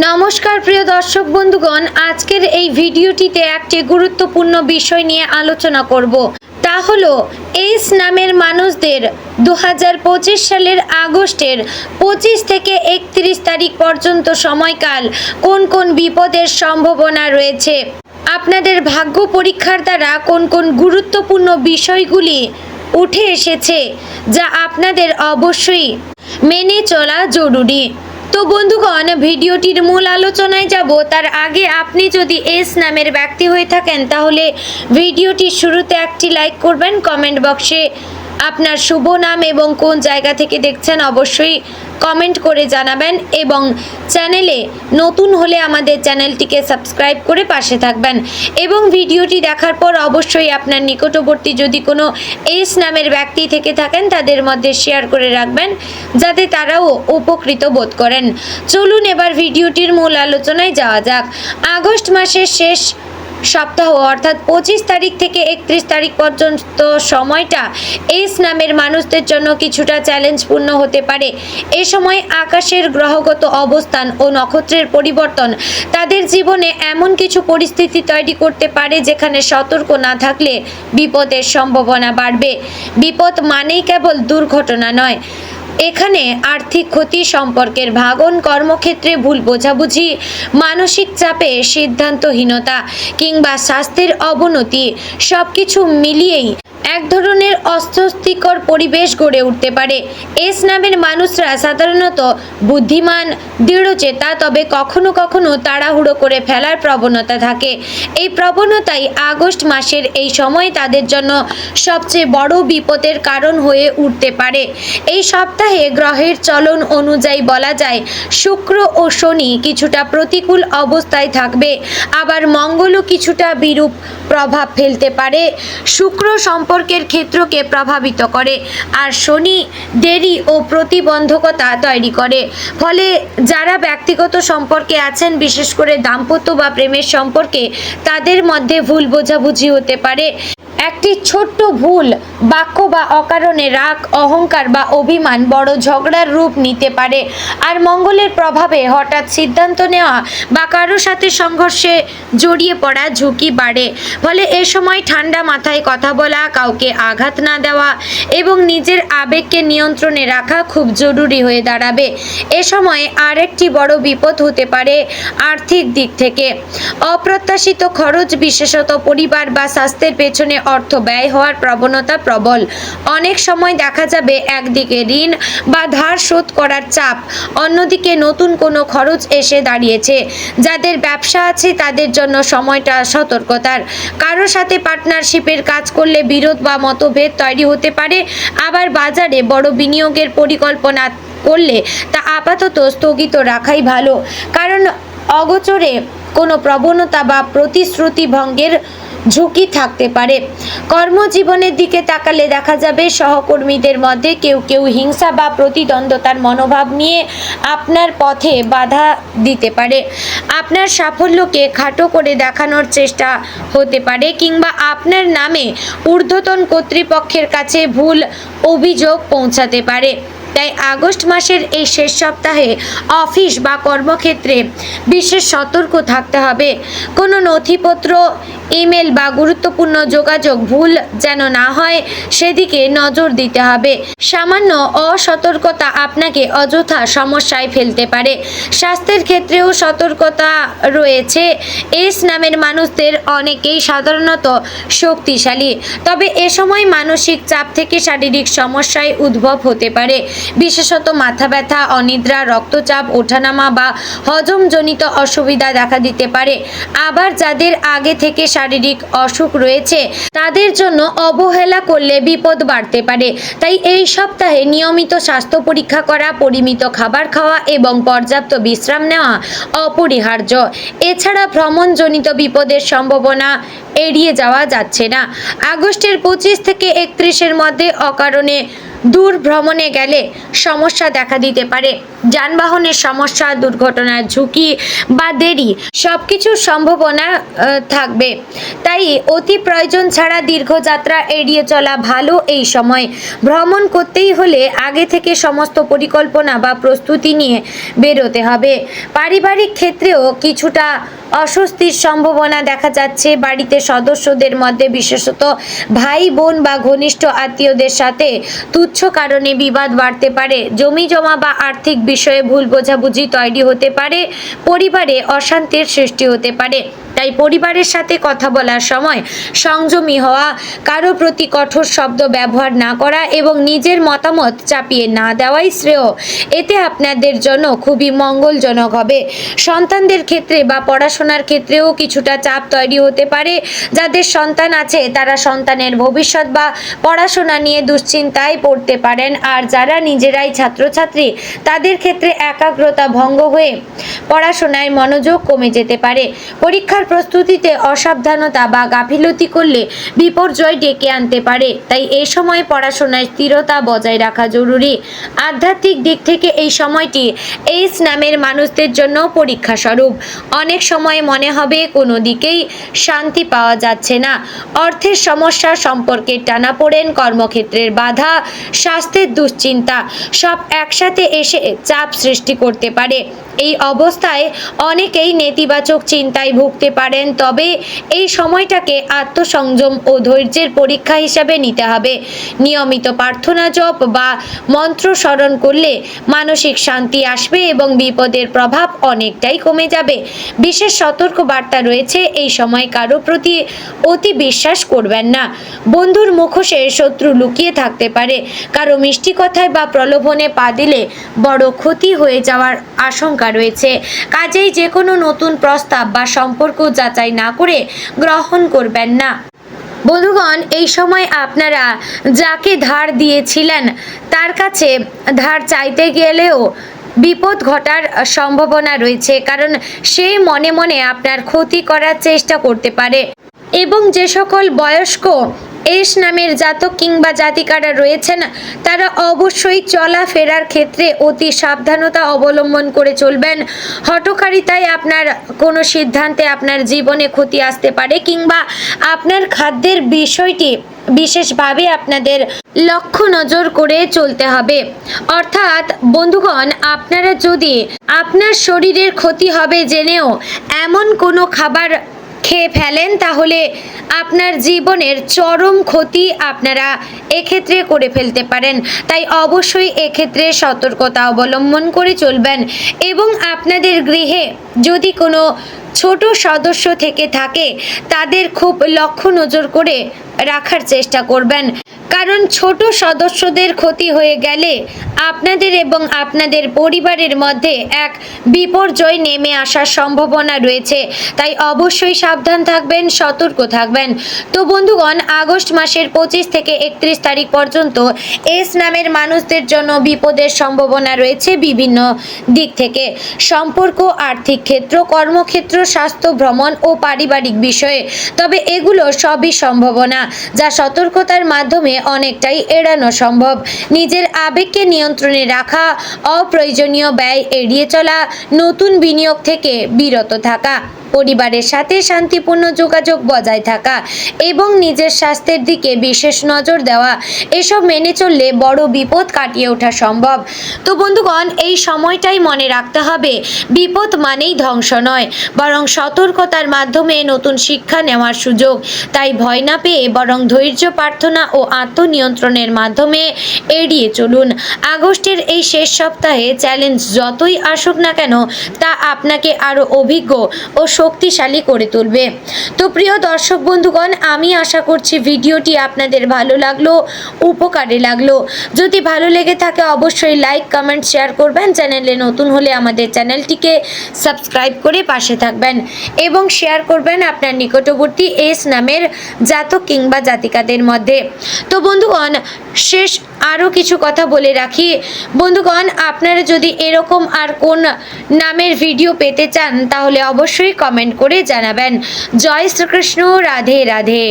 নমস্কার, প্রিয় দর্শক বন্ধুগণ। আজকের এই ভিডিওটিতে একটি গুরুত্বপূর্ণ বিষয় নিয়ে আলোচনা করব। তা হলো এইস নামের মানুষদের দু হাজার পঁচিশ সালের আগস্টের পঁচিশ থেকে একত্রিশ তারিখ পর্যন্ত সময়কাল কোন কোন বিপদের সম্ভাবনা রয়েছে? আপনাদের ভাগ্য পরীক্ষার দ্বারা কোন কোন গুরুত্বপূর্ণ বিষয়গুলি উঠে এসেছে, যা আপনাদের অবশ্যই মেনে চলা জরুরি। তো বন্ধুগণ, ভিডিওটির মূল আলোচনায় যাব। তার আগে আপনি যদি এস নামের ব্যক্তি হয়ে থাকেন, তাহলে ভিডিওটির শুরুতে একটি লাইক করবেন, কমেন্ট বক্সে আপনার শুভ নাম এবং কোন জায়গা থেকে দেখছেন অবশ্যই কমেন্ট করে জানাবেন এবং চ্যানেলে নতুন হলে আমাদের চ্যানেলটিকে সাবস্ক্রাইব করে পাশে থাকবেন। এবং ভিডিওটি দেখার পর অবশ্যই আপনার নিকটবর্তী যদি কোনো এস নামের ব্যক্তি থেকে থাকেন, তাদের মধ্যে শেয়ার করে রাখবেন, যাতে তারাও উপকৃত বোধ করেন। চলুন এবার ভিডিওটির মূল আলোচনায় যাওয়া যাক। আগস্ট মাসের শেষ সপ্তাহ অর্থাৎ পঁচিশ তারিখ থেকে একত্রিশ তারিখ পর্যন্ত সময়টা এস নামের মানুষদের জন্য কিছুটা চ্যালেঞ্জপূর্ণ হতে পারে। এ সময় আকাশের গ্রহগত অবস্থান ও নক্ষত্রের পরিবর্তন তাদের জীবনে এমন কিছু পরিস্থিতি তৈরি করতে পারে যেখানে সতর্ক না থাকলে বিপদের সম্ভাবনা বাড়বে। বিপদ মানেই কেবল দুর্ঘটনা নয়। এখানে আর্থিক ক্ষতি সম্পর্কের ভাগন কর্মক্ষেত্রে ভুল বোঝাবুঝি, মানসিক চাপে সিদ্ধান্তহীনতা কিংবা স্বাস্থ্যের অবনতি সব কিছু মিলিয়েই এক ধরনের অস্বস্তিকর পরিবেশ গড়ে উঠতে পারে। এস নামের মানুষরা সাধারণত বুদ্ধিমান, দৃঢ়চেতা, তবে কখনো কখনো তাড়াহুড়ো করে ফেলার প্রবণতা থাকে। এই প্রবণতাই আগস্ট মাসের এই সময় তাদের জন্য সবচেয়ে বড় বিপদের কারণ হয়ে উঠতে পারে। এই সপ্তাহে গ্রহের চলন অনুযায়ী বলা যায়, শুক্র ও শনি কিছুটা প্রতিকূল অবস্থায় থাকবে। আবার মঙ্গলও কিছুটা বিরূপ প্রভাব ফেলতে পারে। শুক্র সম্পর্কের ক্ষেত্রকে প্রভাবিত করে আর শনি দেরি ও প্রতিবন্ধকতা তৈরি করে। ফলে যারা ব্যক্তিগত সম্পর্কে আছেন, বিশেষ করে দাম্পত্য বা প্রেমের সম্পর্কে, তাদের মধ্যে ভুল বোঝাবুঝি হতে পারে। একটি ছোট্ট ভুল, বাক্য বা অকারণে রাগ, অহংকার বা অভিমান বড় ঝগড়ার রূপ নিতে পারে। আর মঙ্গলের প্রভাবে হঠাৎ সিদ্ধান্ত নেওয়া বা কারোর সাথে সংঘর্ষে জড়িয়ে পড়া ঝুঁকি বাড়ে। ফলে এ সময় ঠান্ডা মাথায় কথা বলা, কাউকে আঘাত না দেওয়া এবং নিজের আবেগকে নিয়ন্ত্রণে রাখা খুব জরুরি হয়ে দাঁড়াবে। এ সময় আরেকটি বড় বিপদ হতে পারে আর্থিক দিক থেকে। অপ্রত্যাশিত খরচ, বিশেষত পরিবার বা স্বাস্থ্যের পেছনে অর্থ ব্যয় হওয়ার প্রবণতা প্রবল। অনেক সময় দেখা যাবে একদিকে ঋণ বা ধার শোধ করার চাপ, অন্যদিকে নতুন কোনো খরচ এসে দাঁড়িয়েছে। যাদের ব্যবসা আছে তাদের জন্য সময়টা সতর্কতার। কারও সাথে পার্টনারশিপের কাজ করলে বিরোধ বা মতভেদ তৈরি হতে পারে। আবার বাজারে বড় বিনিয়োগের পরিকল্পনা করলে তা আপাতত স্থগিত রাখাই ভালো। কারণ অগোচরে কোনো প্রবণতা বা প্রতিশ্রুতি ভঙ্গের ঝুঁকি থাকতে পারে। কর্মজীবনের দিকে তাকালে দেখা যাবে সহকর্মীদের মধ্যে কেউ কেউ হিংসা বা প্রতিদ্বন্দ্বতার মনোভাব নিয়ে আপনার পথে বাধা দিতে পারে। আপনার সাফল্যকে খাটো করে দেখানোর চেষ্টা হতে পারে কিংবা আপনার নামে ঊর্ধ্বতন কর্তৃপক্ষের কাছে ভুল অভিযোগ পৌঁছাতে পারে। তাই আগস্ট মাসের এই শেষ সপ্তাহে অফিস বা কর্মক্ষেত্রে বিশেষ সতর্ক থাকতে হবে। কোনো নথিপত্র ইমেল বা গুরুত্বপূর্ণ যোগাযোগ ভুল যেন না হয়, সেদিকে নজর দিতে হবে। সামান্য অসতর্কতা আপনাকে অযথা সমস্যায় ফেলতে পারে। স্বাস্থ্যের ক্ষেত্রেও সতর্কতা রয়েছে। এস নামের মানুষদের অনেকেই সাধারণত শক্তিশালী। তবে এ সময় মানসিক চাপ থেকে শারীরিক সমস্যায় উদ্ভব হতে পারে। বিশেষত মাথা ব্যথা, অনিদ্রা, রক্তচাপ, ওঠানামা বা হজমজনিত অসুবিধা দেখা দিতে পারে। আবার যাদের আগে থেকে শারীরিক অসুখ রয়েছে, তাদের জন্য অবহেলা করলে বিপদ বাড়তে পারে। তাই এই সপ্তাহে নিয়মিত স্বাস্থ্য পরীক্ষা করা, পরিমিত খাবার খাওয়া এবং পর্যাপ্ত বিশ্রাম নেওয়া অপরিহার্য। এছাড়া ভ্রমণজনিত বিপদের সম্ভাবনা এড়িয়ে যাওয়া যাচ্ছে না। আগস্টের পঁচিশ থেকে একত্রিশের মধ্যে অকারণে দূর ভ্রমণে গেলে সমস্যা দেখা দিতে পারে। যানবাহনের সমস্যা, দুর্ঘটনার ঝুঁকি বা দেরি সব কিছুর সম্ভাবনা থাকবে। তাই অতি প্রয়োজন ছাড়া দীর্ঘযাত্রা এড়িয়ে চলা ভালো এই সময়। ভ্রমণ করতেই হলে আগে থেকে সমস্ত পরিকল্পনা বা প্রস্তুতি নিয়ে বেরোতে হবে। পারিবারিক ক্ষেত্রেও কিছুটা অস্বস্তির সম্ভাবনা দেখা যাচ্ছে। বাড়িতে সদস্যদের মধ্যে বিশেষত ভাই, বোন বা ঘনিষ্ঠ আত্মীয়দের সাথে তুচ্ছ কারণে বিবাদ বাড়তে পারে। জমি জমা বা আর্থিক বিষয়ে ভুল বোঝাবুঝি তৈরি হতে পারে। পরিবারে অশান্তির সৃষ্টি হতে পারে। তাই পরিবারের সাথে কথা বলার সময় সংযমী হওয়া, কারও প্রতি কঠোর শব্দ ব্যবহার না করা এবং নিজের মতামত চাপিয়ে না দেওয়াই শ্রেয়। এতে আপনাদের জন্য খুবই মঙ্গলজনক হবে। সন্তানদের ক্ষেত্রে বা পড়াশোনার ক্ষেত্রেও কিছুটা চাপ তৈরি হতে পারে। যাদের সন্তান আছে, তারা সন্তানের ভবিষ্যৎ বা পড়াশোনা নিয়ে দুশ্চিন্তায় পড়তে পারেন। আর যারা নিজেরাই ছাত্রছাত্রী, তাদের ক্ষেত্রে একাগ্রতা ভঙ্গ হয়ে পড়াশোনায় মনোযোগ কমে যেতে পারে। পরীক্ষার প্রস্তুতিতে অসাবধানতা বা গাফিলতি করলে বিপর্যয় ডেকে আনতে পারে। তাই এই সময় পড়াশোনায় স্থিরতা বজায় রাখা জরুরি। আধ্যাত্মিক দিক থেকে এই সময়টি এইস নামের মানুষদের জন্য পরীক্ষা স্বরূপ। অনেক সময় মনে হবে কোনো দিকেই শান্তি পাওয়া যাচ্ছে না। অর্থের সমস্যা সম্পর্কে টানাপোড়েন কর্মক্ষেত্রের বাধা, স্বাস্থ্যের দুশ্চিন্তা। সব একসাথে এসে চাপ সৃষ্টি করতে পারে। এই অবস্থায় অনেকেই নেতিবাচক চিন্তায় ভুগতে পারেন, তবে এই সময়টাকে আত্মসংযম ও ধৈর্যের পরীক্ষা হিসাবে নিতে হবে। নিয়মিত প্রার্থনা জপ বা মন্ত্র স্মরণ করলে মানসিক শান্তি আসবে এবং বিপদের প্রভাব অনেকটাই কমে যাবে। বিশেষ সতর্ক বার্তা রয়েছে, এই সময় কারও প্রতি অতি বিশ্বাস করবেন না। বন্ধুর মুখোশে শত্রু লুকিয়ে থাকতে পারে। কারও মিষ্টি কথায় বা প্রলোভনে পা দিলে বড় ক্ষতি হয়ে যাওয়ার আশঙ্কা রয়েছে। কাজেই যে কোনো নতুন প্রস্তাব বা সম্পর্ক যাচাই না করে গ্রহণ করবেন না। বন্ধুগণ, এই সময় আপনারা যাকে ধার দিয়েছিলেন, তার কাছে ধার চাইতে গেলেও বিপদ ঘটার সম্ভাবনা রয়েছে, কারণ সে মনে মনে আপনার ক্ষতি করার চেষ্টা করতে পারে। এবং যে সকল বয়স্ক এস নামের জাতক কিংবা জাতিকারা রয়েছেন, তারা অবশ্যই চলাফেরার ক্ষেত্রে অতি সাবধানতা অবলম্বন করে চলবেন। হটকারিতায় আপনার কোনো সিদ্ধান্তে আপনার জীবনে ক্ষতি আসতে পারে কিংবা আপনার খাদ্যের বিষয়টি বিশেষভাবে আপনাদের লক্ষ্য নজর করে চলতে হবে। অর্থাৎ, বন্ধুগণ, আপনারা যদি আপনার শরীরের ক্ষতি হবে জেনেও এমন কোনো খাবার খেয়ে ফেলেন, তাহলে আপনার জীবনের চরম ক্ষতি আপনারা এক্ষেত্রে করে ফেলতে পারেন। তাই অবশ্যই এক্ষেত্রে সতর্কতা অবলম্বন করে চলবেন এবং আপনাদের গৃহে যদি কোনো ছোট সদস্য থেকে থাকে, তাদের খুব লক্ষ্য নজর করে রাখার চেষ্টা করবেন। কারণ ছোট সদস্যদের ক্ষতি হয়ে গেলে আপনাদের এবং আপনাদের পরিবারের মধ্যে এক বিপর্যয় নেমে আসার সম্ভাবনা রয়েছে। তাই অবশ্যই সাবধান থাকবেন, সতর্ক থাকবেন। তো বন্ধুগণ, আগস্ট মাসের পঁচিশ থেকে একত্রিশ তারিখ পর্যন্ত এস নামের মানুষদের জন্য বিপদের সম্ভাবনা রয়েছে বিভিন্ন দিক থেকে। সম্পর্ক, আর্থিক ক্ষেত্র, কর্মক্ষেত্র স্বাস্থ্য, ভ্রমণ ও পারিবারিক বিষয়ে। তবে এগুলো সবই সম্ভাবনা, যা সতর্কতার মাধ্যমে অনেকটাই এড়ানো সম্ভব। নিজের আবেগকে নিয়ন্ত্রণে রাখা, অপ্রয়োজনীয় ব্যয় এড়িয়ে চলা, নতুন বিনিয়োগ থেকে বিরত থাকা। পরিবারের সাথে শান্তিপূর্ণ যোগাযোগ বজায় থাকা এবং নিজের স্বাস্থ্যের দিকে বিশেষ নজর দেওয়া, এসব মেনে চললে বড় বিপদ কাটিয়ে ওঠা সম্ভব। তো বন্ধুগণ, এই সময়টাই মনে রাখতে হবে, বিপদ মানেই ধ্বংস নয়, বরং সতর্কতার মাধ্যমে নতুন শিক্ষা নেওয়ার সুযোগ। তাই ভয় না পেয়ে বরং ধৈর্য, প্রার্থনা ও আত্মনিয়ন্ত্রণের মাধ্যমে এড়িয়ে চলুন। আগস্টের এই শেষ সপ্তাহে চ্যালেঞ্জ যতই আসুক না কেন, তা আপনাকে আরও অভিজ্ঞ ও শক্তিশালী করে তুলবে। তো প্রিয় দর্শক বন্ধুগণ, আমি আশা করছি ভিডিওটি আপনাদের ভালো লাগল, উপকারে লাগল। যদি ভালো লেগে থাকে অবশ্যই লাইক কমেন্ট শেয়ার করবেন। চ্যানেলে নতুন হলে আমাদের চ্যানেলটিকে সাবস্ক্রাইব করে পাশে থাকবেন এবং শেয়ার করবেন আপনার নিকটবর্তী এস নামের জাতক কিংবা জাতিকাদের মধ্যে। তো বন্ধুগণ, শেষ আরও কিছু কথা বলে রাখি। বন্ধুগণ, আপনারা যদি এরকম আর কোন নামের ভিডিও পেতে চান, তাহলে অবশ্যই কমেন্ট করে জানাবেন। জয় শ্রীকৃষ্ণ রাধে রাধে।